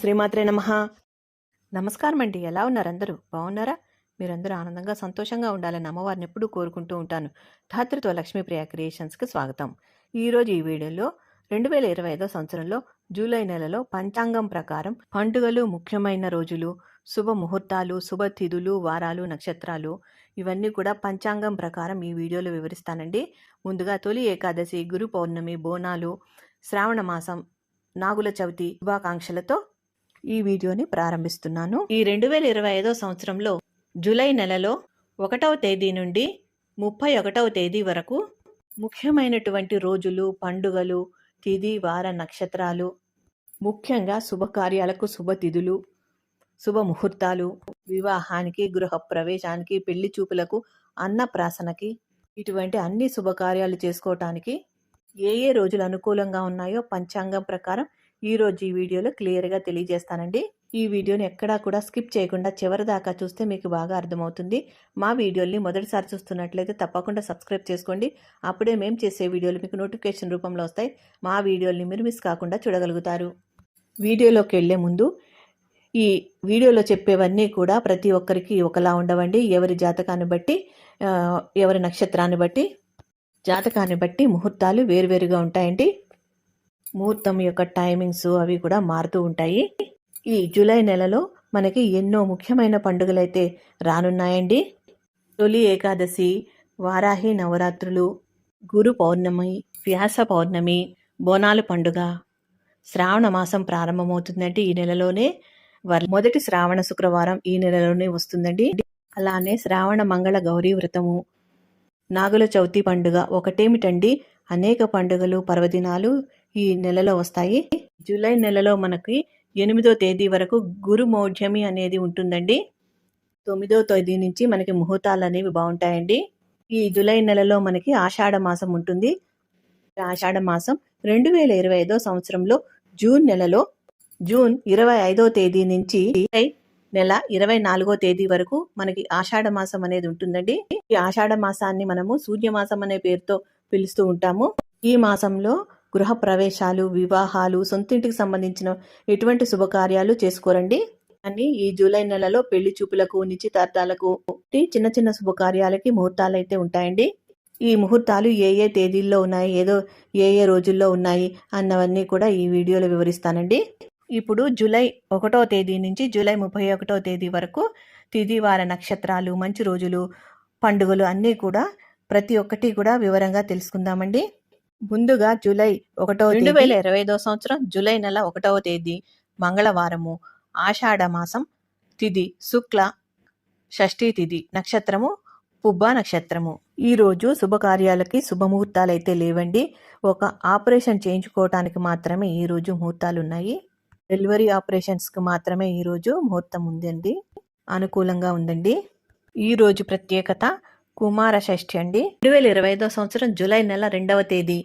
శ్రీమాత్రే నమ. నమస్కారం అండి. ఎలా ఉన్నారు అందరూ? బాగున్నారా? మీరందరూ ఆనందంగా సంతోషంగా ఉండాలని అమ్మవారిని ఎప్పుడూ కోరుకుంటూ ఉంటాను. ధాతృత్వ లక్ష్మీప్రియ క్రియేషన్స్కి స్వాగతం. ఈరోజు ఈ వీడియోలో రెండు వేల ఇరవై ఐదో సంవత్సరంలో జూలై నెలలో పంచాంగం ప్రకారం పండుగలు ముఖ్యమైన రోజులు శుభ ముహూర్తాలు శుభతిథులు వారాలు నక్షత్రాలు ఇవన్నీ కూడా పంచాంగం ప్రకారం ఈ వీడియోలో వివరిస్తానండి. ముందుగా తొలి ఏకాదశి గురు పౌర్ణమి బోనాలు శ్రావణ మాసం నాగుల చవితి శుభాకాంక్షలతో ఈ వీడియోని ప్రారంభిస్తున్నాను. ఈ రెండు వేల ఇరవై ఐదో సంవత్సరంలో జూలై నెలలో ఒకటవ తేదీ నుండి ముప్పై ఒకటవ తేదీ వరకు ముఖ్యమైనటువంటి రోజులు పండుగలు తిది వార నక్షత్రాలు ముఖ్యంగా శుభకార్యాలకు శుభతిథులు శుభ ముహూర్తాలు వివాహానికి గృహ ప్రవేశానికి పెళ్ళి చూపులకు అన్నప్రాసనకి ఇటువంటి అన్ని శుభకార్యాలు చేసుకోవటానికి ఏ ఏ రోజులు అనుకూలంగా ఉన్నాయో పంచాంగం ప్రకారం ఈ రోజు ఈ వీడియోలో క్లియర్గా తెలియజేస్తానండి. ఈ వీడియోని ఎక్కడా కూడా స్కిప్ చేయకుండా చివరి దాకా చూస్తే మీకు బాగా అర్థమవుతుంది. మా వీడియోల్ని మొదటిసారి చూస్తున్నట్లయితే తప్పకుండా సబ్స్క్రైబ్ చేసుకోండి. అప్పుడే మేము చేసే వీడియోలు మీకు నోటిఫికేషన్ రూపంలో వస్తాయి. మా వీడియోల్ని మీరు మిస్ కాకుండా చూడగలుగుతారు. వీడియోలోకి వెళ్ళే ముందు ఈ వీడియోలో చెప్పేవన్నీ కూడా ప్రతి ఒక్కరికి ఒకలా ఉండవండి. ఎవరి జాతకాన్ని బట్టి ఎవరి నక్షత్రాన్ని బట్టి జాతకాన్ని బట్టి ముహూర్తాలు వేరువేరుగా ఉంటాయండి. ముహూర్తం యొక్క టైమింగ్స్ అవి కూడా మారుతూ ఉంటాయి. ఈ జూలై నెలలో మనకి ఎన్నో ముఖ్యమైన పండుగలైతే రానున్నాయండి. తొలి ఏకాదశి వారాహి నవరాత్రులు గురు పౌర్ణమి వ్యాస పౌర్ణమి బోనాల పండుగ. శ్రావణ మాసం ప్రారంభమవుతుందండి ఈ నెలలోనే. వర్- మొదటి శ్రావణ శుక్రవారం ఈ నెలలోనే వస్తుందండి. అలానే శ్రావణ మంగళ గౌరీ వ్రతము. నాగుల చవితి పండుగ ఒకటేమిటండి? అనేక పండుగలు పర్వదినాలు ఈ నెలలో వస్తాయి. జూలై నెలలో మనకి ఎనిమిదో తేదీ వరకు గురు మౌఢ్యమి అనేది ఉంటుందండి. తొమ్మిదో తేదీ నుంచి మనకి ముహూర్తాలు అనేవి బాగుంటాయండి. ఈ జూలై నెలలో మనకి ఆషాఢ మాసం ఉంటుంది. ఆషాఢ మాసం రెండు వేల ఇరవై ఐదో సంవత్సరంలో జూన్ నెలలో జూన్ ఇరవై ఐదో తేదీ నుంచి జూలై నెల ఇరవై నాలుగో తేదీ వరకు మనకి ఆషాఢ మాసం అనేది ఉంటుందండి. ఈ ఆషాఢ మాసాన్ని మనము సూర్యమాసం అనే పేరుతో పిలుస్తూ ఉంటాము. ఈ మాసంలో గృహ ప్రవేశాలు వివాహాలు సొంతింటికి సంబంధించిన ఎటువంటి శుభకార్యాలు చేసుకోరండి. అని ఈ జూలై నెలలో పెళ్ళి చూపులకు నిశ్చితార్థాలకు చిన్న చిన్న శుభకార్యాలకి ముహూర్తాలు అయితే ఉంటాయండి. ఈ ముహూర్తాలు ఏ ఏ తేదీల్లో ఉన్నాయి ఏదో ఏ ఏ రోజుల్లో ఉన్నాయి అన్నవన్నీ కూడా ఈ వీడియోలో వివరిస్తానండి. ఇప్పుడు జూలై ఒకటో తేదీ నుంచి జూలై ముప్పై ఒకటో తేదీ వరకు తిదివార నక్షత్రాలు మంచి రోజులు పండుగలు అన్నీ కూడా ప్రతి ఒక్కటి కూడా వివరంగా తెలుసుకుందామండి. ముందుగా జూలై ఒకటో రెండు వేల ఇరవై ఐదో సంవత్సరం జూలై నెల ఒకటవ తేదీ మంగళవారము ఆషాఢ మాసం తిథి శుక్ల షష్ఠీ తిథి నక్షత్రము పుబ్బ నక్షత్రము. ఈ రోజు శుభకార్యాలకి శుభముహూర్తాలు అయితే లేవండి. ఒక ఆపరేషన్ చేయించుకోవటానికి మాత్రమే ఈ రోజు ముహూర్తాలు ఉన్నాయి డెలివరీ ఆపరేషన్స్కి మాత్రమే ఈ రోజు ముహూర్తం ఉందండి. అనుకూలంగా ఉందండి. ఈ రోజు ప్రత్యేకత కుమార షష్ఠి అండి. రెండు వేల ఇరవై ఐదో సంవత్సరం జూలై నెల రెండవ తేదీ.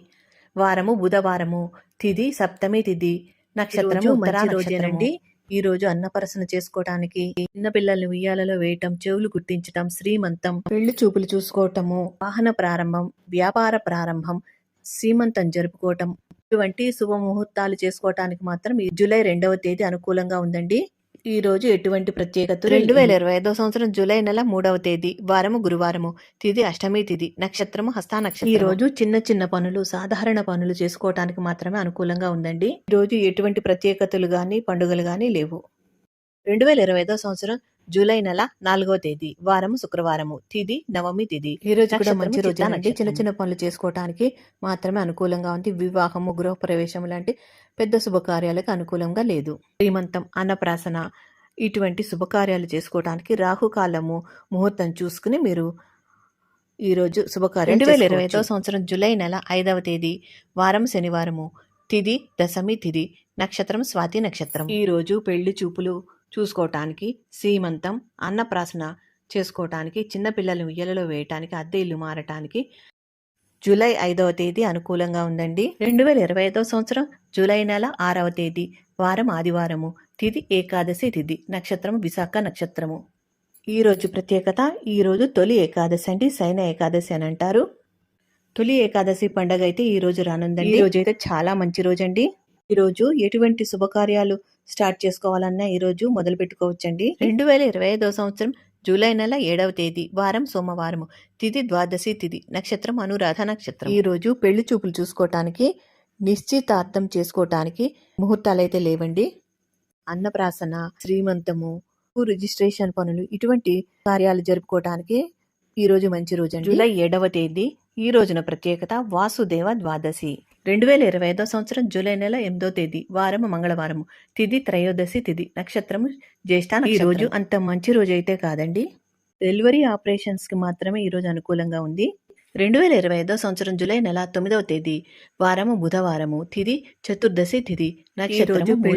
వారము బుధవారము తిథి సప్తమి తిథి నక్షత్రము ఉత్తరా నక్షత్రమండి ఈ రోజు అన్నపరసన చేసుకోవటానికి చిన్న పిల్లల్ని ఉయ్యాలలో వేయటం చెవులు కుట్టించటం శ్రీమంతం పెళ్ళి చూపులు చూసుకోవటము వాహన ప్రారంభం వ్యాపార ప్రారంభం సీమంతం జరుపుకోవటం ఇటువంటి శుభ ముహూర్తాలు చేసుకోవటానికి మాత్రం ఈ జూలై రెండవ తేదీ అనుకూలంగా ఉందండి. ఈ రోజు ఎటువంటి ప్రత్యేకత రెండు వేల ఇరవై ఐదో సంవత్సరం జూలై నెల మూడవ తేదీ వారము గురువారము తిథి అష్టమి తిథి నక్షత్రము హస్తా నక్షత్రం ఈ రోజు చిన్న చిన్న పనులు సాధారణ పనులు చేసుకోవటానికి మాత్రమే అనుకూలంగా ఉందండి. ఈ రోజు ఎటువంటి ప్రత్యేకతలు గాని పండుగలు గాని లేవు. రెండు వేల ఇరవై ఐదో సంవత్సరం జూలై నెల నాలుగో తేదీ వారము శుక్రవారము తిథి నవమి తిథి ఈ రోజు కూడా మంచి రోజు అండి. చిన్న చిన్న పనులు చేసుకోవటానికి మాత్రమే అనుకూలంగా ఉంది. వివాహము గృహ ప్రవేశం లాంటి పెద్ద శుభకార్యాలకు అనుకూలంగా లేదు. శ్రీమంతం అన్నప్రాసన ఇటువంటి శుభకార్యాలు చేసుకోవడానికి రాహుకాలము ముహూర్తం చూసుకుని మీరు ఈరోజు శుభకార్యం రెండు వేల ఇరవై సంవత్సరం జూలై నెల ఐదవ తేదీ వారం శనివారము తిథి దశమి తిథి నక్షత్రం స్వాతి నక్షత్రం. ఈ రోజు పెళ్ళి చూపులు చూసుకోవటానికి సీమంతం అన్నప్రాసన చేసుకోవటానికి చిన్నపిల్లలు ఉయ్యలలో వేయటానికి అద్దె ఇల్లు మారటానికి జూలై ఐదవ తేదీ అనుకూలంగా ఉందండి. రెండు వేల ఇరవై ఐదవ సంవత్సరం జూలై నెల ఆరవ తేదీ వారం ఆదివారము తిథి ఏకాదశి తిథి నక్షత్రం విశాఖ నక్షత్రము. ఈ రోజు ప్రత్యేకత ఈ రోజు తొలి ఏకాదశి అండి శయన ఏకాదశి అని అంటారు. తొలి ఏకాదశి పండగ అయితే ఈ రోజు రానుందండి. ఈ రోజు అయితే చాలా మంచి రోజు అండి ఈరోజు ఎటువంటి శుభకార్యాలు స్టార్ట్ చేసుకోవాలన్నా ఈరోజు మొదలు పెట్టుకోవచ్చండి. రెండు వేల ఇరవై ఐదో సంవత్సరం జూలై నెల ఏడవ తేదీ వారం సోమవారము. తిథి ద్వాదశి తిథి నక్షత్రం అనురాధ నక్షత్రం. ఈ రోజు పెళ్ళి చూపులు చూసుకోవటానికి నిశ్చితార్థం చేసుకోవటానికి ముహూర్తాలు అయితే లేవండి. అన్నప్రాసన శ్రీమంతము రిజిస్ట్రేషన్ పనులు ఇటువంటి కార్యాలు జరుపుకోవటానికి ఈ రోజు మంచి రోజు అండి జూలై ఏడవ తేదీ ఈ రోజున ప్రత్యేకత వాసుదేవ ద్వాదశి. రెండు వేల ఇరవై ఐదో సంవత్సరం జూలై నెల ఎనిమిదో తేదీ వారం మంగళవారము. తిథి త్రయోదశి తిథి నక్షత్రము జ్యేష్ఠ ఈ రోజు అంత మంచి రోజు అయితే కాదండి. డెలివరీ ఆపరేషన్స్కి మాత్రమే ఈ రోజు అనుకూలంగా ఉంది. రెండు వేల ఇరవై ఐదో సంవత్సరం జూలై నెల తొమ్మిదవ తేదీ వారము బుధవారము తిథి చతుర్దశి తిథి నక్షత్రము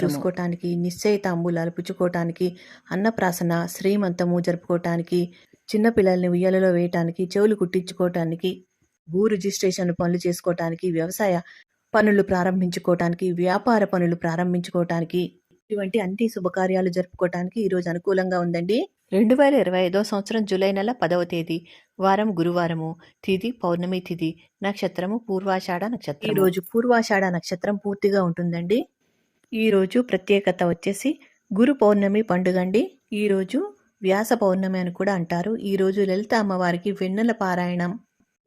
చూసుకోవటానికి నిశ్చయ తాంబూలాలు పుచ్చుకోవటానికి అన్నప్రాసన శ్రీమంతము జరుపుకోవటానికి చిన్నపిల్లల్ని ఉయ్యాలలో వేయటానికి చెవులు కుట్టించుకోవటానికి భూ రిజిస్ట్రేషన్ పనులు చేసుకోవటానికి వ్యవసాయ పనులు ప్రారంభించుకోవటానికి వ్యాపార పనులు ప్రారంభించుకోవటానికి ఇటువంటి అన్ని శుభకార్యాలు జరుపుకోవటానికి ఈరోజు అనుకూలంగా ఉందండి. రెండు వేల ఇరవై ఐదో సంవత్సరం జూలై నెల పదవ తేదీ వారం గురువారము తిథి పౌర్ణమి తిథి నక్షత్రము పూర్వాషాఢ నక్షత్రం ఈ రోజు పూర్వాషాఢ నక్షత్రం పూర్తిగా ఉంటుందండి. ఈ రోజు ప్రత్యేకత వచ్చేసి గురు పౌర్ణమి పండుగ అండి. ఈ రోజు వ్యాస పౌర్ణమి అని కూడా అంటారు. ఈ రోజు లలిత అమ్మవారికి వెన్నెల పారాయణం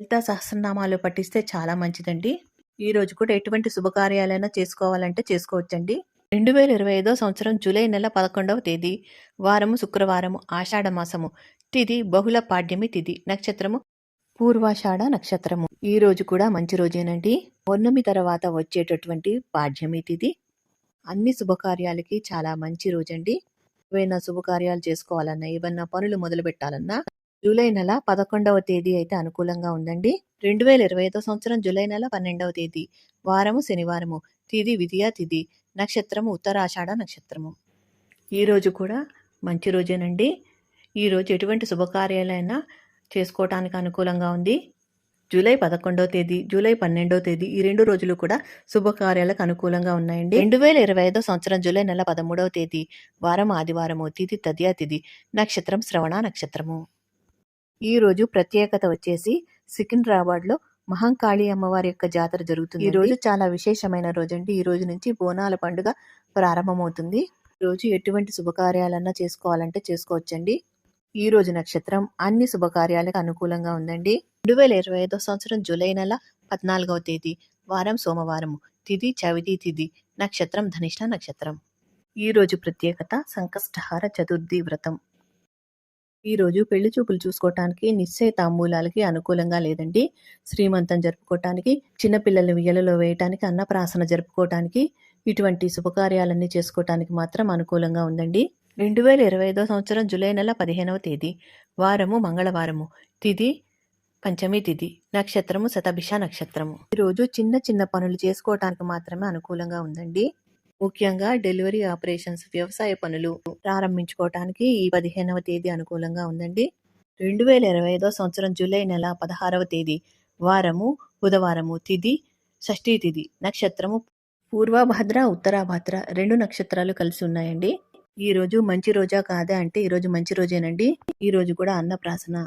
లలిత సహస్రనామాలు పఠిస్తే చాలా మంచిదండి. ఈ రోజు కూడా ఎటువంటి శుభకార్యాలైనా చేసుకోవాలంటే చేసుకోవచ్చండి. రెండు వేల ఇరవై ఐదో సంవత్సరం జూలై నెల పదకొండవ తేదీ వారము శుక్రవారము ఆషాఢ మాసము. తిది బహుళ పాడ్యమి తిథి నక్షత్రము పూర్వాషాఢ నక్షత్రము. ఈ రోజు కూడా మంచి రోజేనండి. పౌర్ణమి తర్వాత వచ్చేటటువంటి పాడ్యమి తిథి అన్ని శుభకార్యాలకి చాలా మంచి రోజండి. ఏవైనా శుభకార్యాలు చేసుకోవాలన్నా ఏవైనా పనులు మొదలు పెట్టాలన్నా జూలై నెల పదకొండవ తేదీ అయితే అనుకూలంగా ఉందండి. రెండు వేల ఇరవై ఐదో సంవత్సరం జూలై నెల పన్నెండవ తేదీ. వారము శనివారము. తిది విద్యా తిది. నక్షత్రము ఉత్తరాషాఢ నక్షత్రము. ఈ రోజు కూడా మంచి రోజేనండి. ఈ రోజు ఎటువంటి శుభకార్యాలైనా చేసుకోవటానికి అనుకూలంగా ఉంది. జూలై పదకొండవ తేదీ జూలై పన్నెండవ తేదీ ఈ రెండు రోజులు కూడా శుభకార్యాలకు అనుకూలంగా ఉన్నాయండి. రెండు వేల ఇరవై ఐదో సంవత్సరం జూలై నెల పదమూడవ తేదీ. వారం ఆదివారము. తిది తదియా తిది. నక్షత్రం శ్రవణ నక్షత్రము. ఈ రోజు ప్రత్యేకత వచ్చేసి సికింద్రాబాద్లో మహంకాళి అమ్మవారి యొక్క జాతర జరుగుతుంది ఈ రోజు చాలా విశేషమైన రోజు అండి ఈ రోజు నుంచి బోనాల పండుగ ప్రారంభమవుతుంది. రోజు ఎటువంటి శుభకార్యాలన్నా చేసుకోవాలంటే చేసుకోవచ్చండి. ఈ రోజు నక్షత్రం అన్ని శుభకార్యాలకు అనుకూలంగా ఉందండి. రెండు వేల ఇరవై ఐదో సంవత్సరం జూలై నెల పద్నాలుగవ తేదీ వారం సోమవారం తిది చవితి తిథి నక్షత్రం ధనిష్ట నక్షత్రం. ఈ రోజు ప్రత్యేకత సంకష్టహార చతుర్థి వ్రతం. ఈరోజు పెళ్ళి చూపులు చూసుకోవటానికి నిశ్చయ తాంబూలాలకి అనుకూలంగా లేదండి. శ్రీమంతం జరుపుకోవటానికి చిన్నపిల్లల్ని ఉయ్యలలో వేయటానికి అన్నప్రాసన జరుపుకోవటానికి ఇటువంటి శుభకార్యాలన్నీ చేసుకోవటానికి మాత్రం అనుకూలంగా ఉందండి. రెండు వేల ఇరవై ఐదో సంవత్సరం జూలై నెల పదిహేనవ తేదీ వారము మంగళవారము తిది పంచమి తిథి నక్షత్రము శతభిష నక్షత్రము. ఈరోజు చిన్న చిన్న పనులు చేసుకోవటానికి మాత్రమే అనుకూలంగా ఉందండి. ముఖ్యంగా డెలివరీ ఆపరేషన్స్ వ్యవసాయ పనులు ప్రారంభించుకోవటానికి ఈ పదిహేనవ తేదీ అనుకూలంగా ఉందండి. రెండు వేల ఇరవై ఐదో సంవత్సరం జూలై నెల పదహారవ తేదీ వారము బుధవారము తిది షష్ఠీ తిది నక్షత్రము పూర్వభద్ర ఉత్తరాభద్ర రెండు నక్షత్రాలు కలిసి ఉన్నాయండి. ఈ రోజు మంచి రోజా కాదా అంటే ఈ రోజు మంచి రోజేనండి. ఈ రోజు కూడా అన్నప్రాసన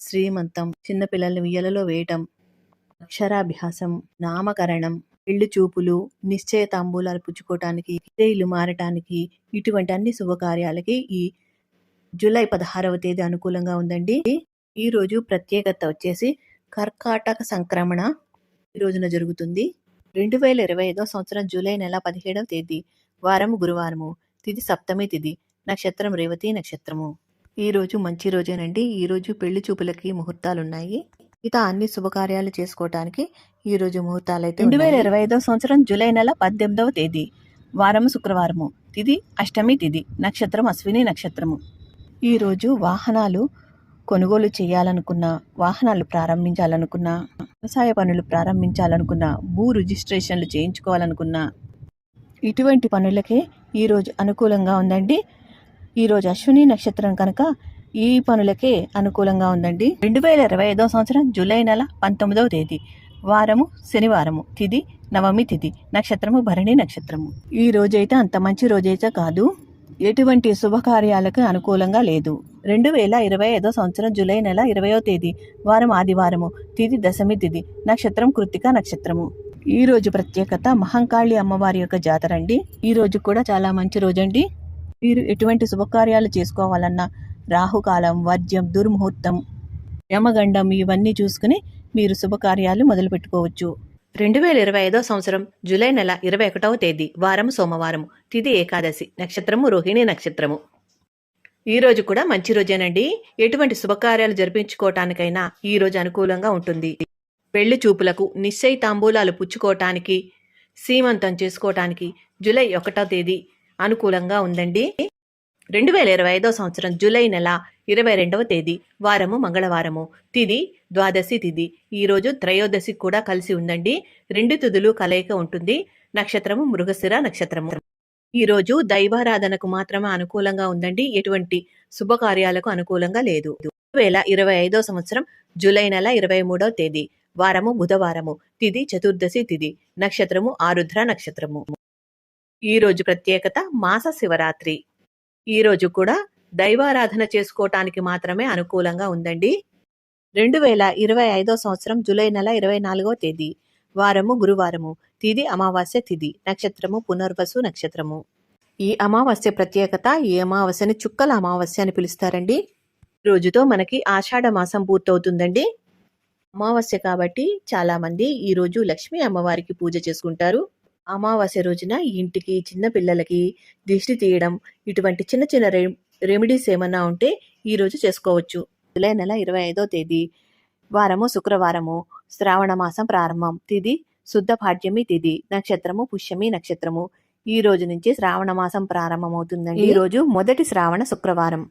శ్రీమంతం చిన్నపిల్లల్ని ఉయ్యలలో వేయటం అక్షరాభ్యాసం నామకరణం పెళ్ళి చూపులు నిశ్చయ తాంబూలాలు పుచ్చుకోవటానికి ఇల్లు మారటానికి ఇటువంటి అన్ని శుభకార్యాలకి ఈ జూలై పదహారవ తేదీ అనుకూలంగా ఉందండి. ఈ రోజు ప్రత్యేకత వచ్చేసి కర్కాటక సంక్రమణ ఈ రోజున జరుగుతుంది. రెండు వేల ఇరవై ఐదో సంవత్సరం జూలై నెల పదిహేడవ తేదీ వారము గురువారము తిది సప్తమి తిది నక్షత్రం రేవతి నక్షత్రము. ఈ రోజు మంచి రోజేనండి. ఈ రోజు పెళ్ళి చూపులకి ముహూర్తాలు ఉన్నాయి ఇక అన్ని శుభకార్యాలు చేసుకోవటానికి ఈ రోజు ముహూర్తాలు అయితే రెండు వేల ఇరవై ఐదో సంవత్సరం జూలై నెల పద్దెనిమిదవ తేదీ. వారము శుక్రవారము. తిథి అష్టమి తిథి నక్షత్రం అశ్విని నక్షత్రము. ఈ రోజు వాహనాలు కొనుగోలు చేయాలనుకున్న వాహనాలు ప్రారంభించాలనుకున్న వ్యవసాయ పనులు ప్రారంభించాలనుకున్న భూ రిజిస్ట్రేషన్లు చేయించుకోవాలనుకున్న ఇటువంటి పనులకే ఈరోజు అనుకూలంగా ఉందండి. ఈరోజు అశ్విని నక్షత్రం కనుక ఈ పనులకే అనుకూలంగా ఉందండి. రెండు వేల ఇరవై ఐదో సంవత్సరం జూలై నెల పంతొమ్మిదవ తేదీ. వారము శనివారము తిది నవమి తిది నక్షత్రము భరణి నక్షత్రము. ఈ రోజైతే అంత మంచి రోజైతే కాదు. ఎటువంటి శుభకార్యాలకు అనుకూలంగా లేదు. రెండు వేల ఇరవై ఐదో సంవత్సరం జూలై నెల ఇరవయో తేదీ. వారం ఆదివారము తిది దశమి తిది నక్షత్రం కృత్తిక నక్షత్రము. ఈ రోజు ప్రత్యేకత మహంకాళి అమ్మవారి యొక్క జాతర అండి. ఈ రోజు కూడా చాలా మంచి రోజండి. మీరు ఎటువంటి శుభకార్యాలు చేసుకోవాలన్నా రాహుకాలం వర్జ్యం దుర్ముహూర్తం యమగండం ఇవన్నీ చూసుకుని మీరు శుభకార్యాలు మొదలు పెట్టుకోవచ్చు రెండు వేల ఇరవై ఐదో సంవత్సరం జూలై నెల ఇరవై ఒకటవ తేదీ వారం సోమవారం తిది ఏకాదశి నక్షత్రము రోహిణి నక్షత్రము. ఈ రోజు కూడా మంచి రోజేనండి. ఎటువంటి శుభకార్యాలు జరిపించుకోవటానికైనా ఈ రోజు అనుకూలంగా ఉంటుంది. పెళ్ళి చూపులకు నిశ్చయ తాంబూలాలు పుచ్చుకోవటానికి సీమంతం చేసుకోవటానికి జూలై ఒకటో తేదీ అనుకూలంగా ఉందండి. రెండు వేల ఇరవై ఐదో సంవత్సరం జూలై నెల ఇరవై రెండవ తేదీ వారము మంగళవారము. తిది ద్వాదశి తిది. ఈ రోజు త్రయోదశి కూడా కలిసి ఉందండి. రెండు తుదులు కలయిక ఉంటుంది. నక్షత్రము మృగశిర నక్షత్రము. ఈ రోజు దైవారాధనకు మాత్రమే అనుకూలంగా ఉందండి. ఎటువంటి శుభకార్యాలకు అనుకూలంగా లేదు. రెండు వేల ఇరవై ఐదో సంవత్సరం జూలై నెల ఇరవై మూడవ తేదీ వారము బుధవారము. తిది చతుర్దశి తిది. నక్షత్రము ఆరుద్ర నక్షత్రము. ఈ రోజు ప్రత్యేకత మాస శివరాత్రి. ఈ రోజు కూడా దైవారాధన చేసుకోవటానికి మాత్రమే అనుకూలంగా ఉందండి. రెండు వేల ఇరవై ఐదో సంవత్సరం జూలై నెల ఇరవై నాలుగో తేదీ. వారము గురువారము. తిది అమావాస్య తిది. నక్షత్రము పునర్వసు నక్షత్రము. ఈ అమావాస్య ప్రత్యేకత ఈ అమావాస్యని చుక్కల అమావాస్య అని పిలుస్తారండి. రోజుతో మనకి ఆషాఢ మాసం పూర్తవుతుందండి. అమావాస్య కాబట్టి చాలామంది ఈరోజు లక్ష్మీ అమ్మవారికి పూజ చేసుకుంటారు. అమావాస్య రోజున ఇంటికి చిన్న పిల్లలకి దిష్టి తీయడం ఇటువంటి చిన్న చిన్న రె రెమెడీస్ ఏమన్నా ఉంటే ఈ రోజు చేసుకోవచ్చు. జూలై నెల ఇరవై ఐదో తేదీ. వారము శుక్రవారము. శ్రావణ మాసం ప్రారంభం. తిది శుద్ధ పాడ్యమి తిది. నక్షత్రము పుష్యమి నక్షత్రము. ఈ రోజు నుంచి శ్రావణ మాసం ప్రారంభమవుతుందండి. ఈ రోజు మొదటి శ్రావణ శుక్రవారం.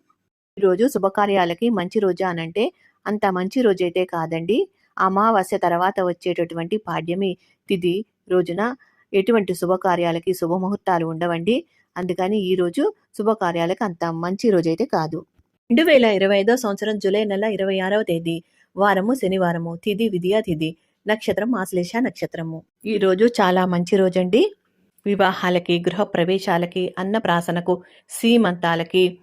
ఈ రోజు శుభకార్యాలకి మంచి రోజా అనంటే అంత మంచి రోజైతే కాదండి. అమావాస్య తర్వాత వచ్చేటటువంటి పాడ్యమి తిది రోజున ఎటువంటి శుభకార్యాలకి శుభముహూర్తాలు ఉండవండి. అందుకని ఈ రోజు శుభకార్యాలకు అంత మంచి రోజైతే కాదు. రెండు వేల ఇరవై ఐదో సంవత్సరం జూలై నెల ఇరవై ఆరవ తేదీ. వారము శనివారము. తిది విద్యా తిది. నక్షత్రం ఆశ్లేష నక్షత్రము. ఈ రోజు చాలా మంచి రోజండి. వివాహాలకి గృహ ప్రవేశాలకి అన్నప్రాసనకు సీమంతాలకి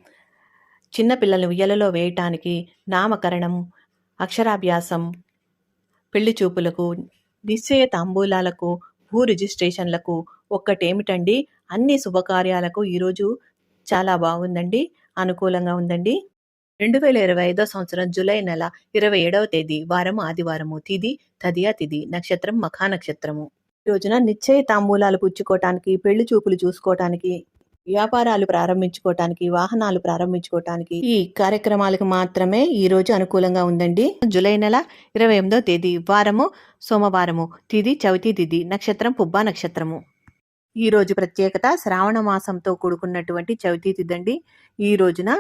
చిన్నపిల్లలు ఉయ్యలలో వేయటానికి నామకరణం అక్షరాభ్యాసం పెళ్ళి చూపులకు నిశ్చయ తాంబూలాలకు భూ రిజిస్ట్రేషన్లకు ఒక్కటేమిటండి? అన్ని శుభకార్యాలకు ఈరోజు చాలా బాగుందండి అనుకూలంగా ఉందండి. రెండు వేల ఇరవై ఐదో సంవత్సరం జూలై నెల ఇరవై ఏడవ తేదీ వారము ఆదివారము తిది తదియా తిది నక్షత్రం మఖా నక్షత్రము. ఈ రోజున నిశ్చయ తాంబూలాలు పుచ్చుకోవటానికి పెళ్ళి చూపులు చూసుకోవటానికి వ్యాపారాలు ప్రారంభించుకోవటానికి వాహనాలు ప్రారంభించుకోవటానికి ఈ కార్యక్రమాలకు మాత్రమే ఈ రోజు అనుకూలంగా ఉందండి. జూలై నెల ఇరవై ఎనిమిదో తేదీ వారము సోమవారము తిది చవితి తిది నక్షత్రం పుబ్బా నక్షత్రము. ఈ రోజు ప్రత్యేకత శ్రావణ మాసంతో కూడుకున్నటువంటి చవితి తిదండి. ఈ రోజున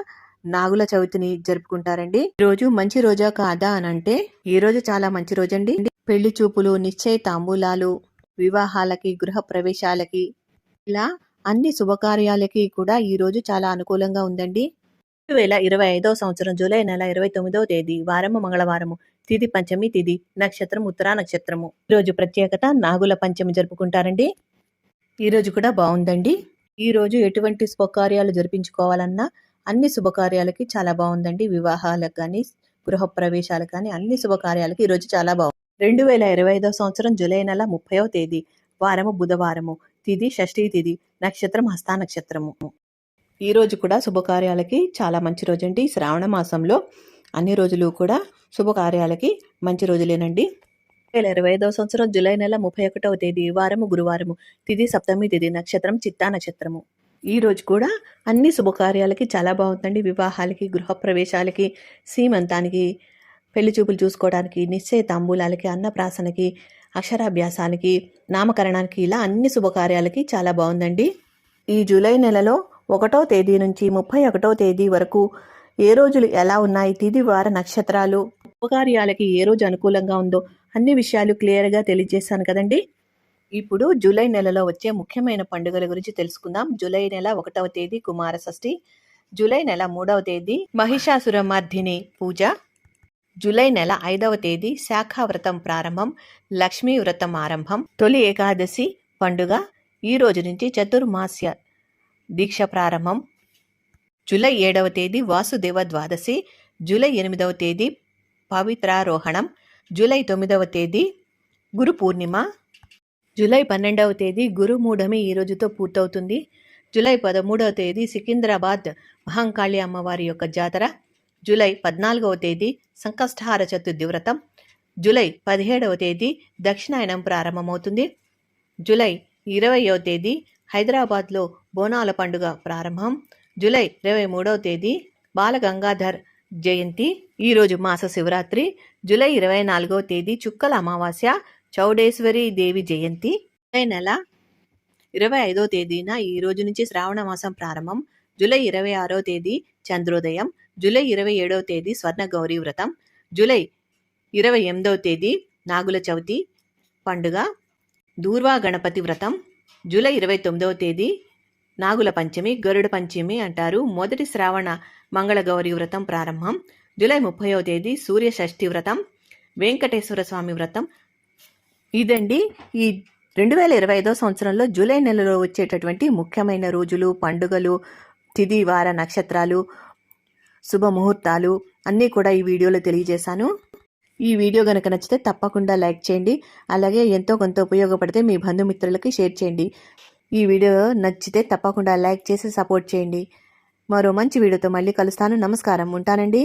నాగుల చవితిని జరుపుకుంటారండి. ఈ రోజు మంచి రోజా కాదా అని అంటే ఈ రోజు చాలా మంచి రోజండి. పెళ్ళి చూపులు నిశ్చయ తాంబూలాలు వివాహాలకి గృహ ప్రవేశాలకి ఇలా అన్ని శుభకార్యాలకి కూడా ఈరోజు చాలా అనుకూలంగా ఉందండి. రెండు వేల ఇరవై ఐదవ సంవత్సరం జూలై నెల ఇరవై తొమ్మిదవ తేదీ వారము మంగళవారము తిది పంచమి తిది నక్షత్రం ఉత్తరా నక్షత్రము. ఈరోజు ప్రత్యేకత నాగుల పంచమి జరుపుకుంటారండి. ఈ రోజు కూడా బాగుందండి ఈ రోజు ఎటువంటి శుభకార్యాలు జరిపించుకోవాలన్నా అన్ని శుభకార్యాలకి చాలా బాగుందండి వివాహాలకు కానీ గృహ ప్రవేశాలకు కానీ అన్ని శుభకార్యాలకి ఈ రోజు చాలా బాగుంది రెండు వేల ఇరవై ఐదవ సంవత్సరం జూలై నెల ముప్పైవ తేదీ వారము బుధవారము తిది షష్ఠీ తిది నక్షత్రం హస్తా నక్షత్రము. ఈ రోజు కూడా శుభకార్యాలకి చాలా మంచి రోజు అండి శ్రావణ మాసంలో అన్ని రోజులు కూడా శుభకార్యాలకి మంచి రోజులేనండి. వేల ఇరవై ఐదవ సంవత్సరం జూలై నెల ముప్పై ఒకటవ తేదీ వారము గురువారము తిది సప్తమి తిది నక్షత్రం చిత్తా నక్షత్రము. ఈ రోజు కూడా అన్ని శుభకార్యాలకి చాలా బాగుందండి. వివాహాలకి గృహప్రవేశాలకి సీమంతానికి పెళ్ళి చూపులు చూసుకోవడానికి నిశ్చయ తాంబూలాలకి అన్నప్రాసనకి అక్షరాభ్యాసానికి నామకరణానికి ఇలా అన్ని శుభకార్యాలకి చాలా బాగుందండి. ఈ జూలై నెలలో ఒకటో తేదీ నుంచి ముప్పై ఒకటో తేదీ వరకు ఏ రోజులు ఎలా ఉన్నాయి తిది వార నక్షత్రాలు శుభకార్యాలకి ఏ రోజు అనుకూలంగా ఉందో అన్ని విషయాలు క్లియర్గా తెలియజేశాను కదండి. ఇప్పుడు జూలై నెలలో వచ్చే ముఖ్యమైన పండుగల గురించి తెలుసుకుందాం. జూలై నెల ఒకటవ తేదీ కుమార షష్ఠి జూలై నెల మూడవ తేదీ మహిషాసురమర్ధిని పూజ. జూలై నెల ఐదవ తేదీ శాఖావ్రతం ప్రారంభం లక్ష్మీ వ్రతం ఆరంభం తొలి ఏకాదశి పండుగ ఈ రోజు నుంచి చతుర్మాస్య దీక్ష ప్రారంభం. జూలై ఏడవ తేదీ వాసుదేవ ద్వాదశి జూలై ఎనిమిదవ తేదీ పవిత్రారోహణం జూలై తొమ్మిదవ తేదీ గురు పూర్ణిమ జూలై పన్నెండవ తేదీ గురుమూఢమి ఈ రోజుతో పూర్తవుతుంది. జూలై పదమూడవ తేదీ సికింద్రాబాద్ మహంకాళి అమ్మవారి యొక్క జాతర జూలై పద్నాలుగవ తేదీ సంకష్టహార చతుర్థి వ్రతం. జూలై పదిహేడవ తేదీ దక్షిణాయనం ప్రారంభమవుతుంది. జూలై ఇరవయవ తేదీ హైదరాబాద్లో బోనాల పండుగ ప్రారంభం. జూలై ఇరవై మూడవ తేదీ బాలగంగాధర్ జయంతి. ఈరోజు మాస శివరాత్రి. జూలై ఇరవై నాలుగవ తేదీ చుక్కల అమావాస్య చౌడేశ్వరి దేవి జయంతి. జూలై నెల ఇరవై ఐదో తేదీన ఈ రోజు నుంచి శ్రావణ మాసం ప్రారంభం. జూలై ఇరవై ఆరో తేదీ చంద్రోదయం. జూలై ఇరవై ఏడవ తేదీ స్వర్ణ గౌరీ వ్రతం జూలై ఇరవై ఎనిమిదవ తేదీ నాగుల చవితి పండుగ దూర్వా గణపతి వ్రతం జూలై ఇరవై తొమ్మిదవ తేదీ నాగుల పంచమి గరుడ పంచమి అంటారు. మొదటి శ్రావణ మంగళ గౌరీ వ్రతం ప్రారంభం. జూలై ముప్పైవ తేదీ సూర్య షష్ఠి వ్రతం వెంకటేశ్వర స్వామి వ్రతం. ఇదండి ఈ రెండు వేల ఇరవై ఐదో సంవత్సరంలో జూలై నెలలో వచ్చేటటువంటి ముఖ్యమైన రోజులు పండుగలు తిది వార నక్షత్రాలు. శుభముహూర్తాలు అన్నీ కూడా ఈ వీడియోలో తెలియజేశాను. ఈ వీడియో కనుక నచ్చితే తప్పకుండా లైక్ చేయండి అలాగే ఎంతో కొంత ఉపయోగపడితే మీ బంధుమిత్రులకి షేర్ చేయండి. ఈ వీడియో నచ్చితే తప్పకుండా లైక్ చేసి సపోర్ట్ చేయండి. మరో మంచి వీడియోతో మళ్ళీ కలుస్తాను. నమస్కారం. ఉంటానండి.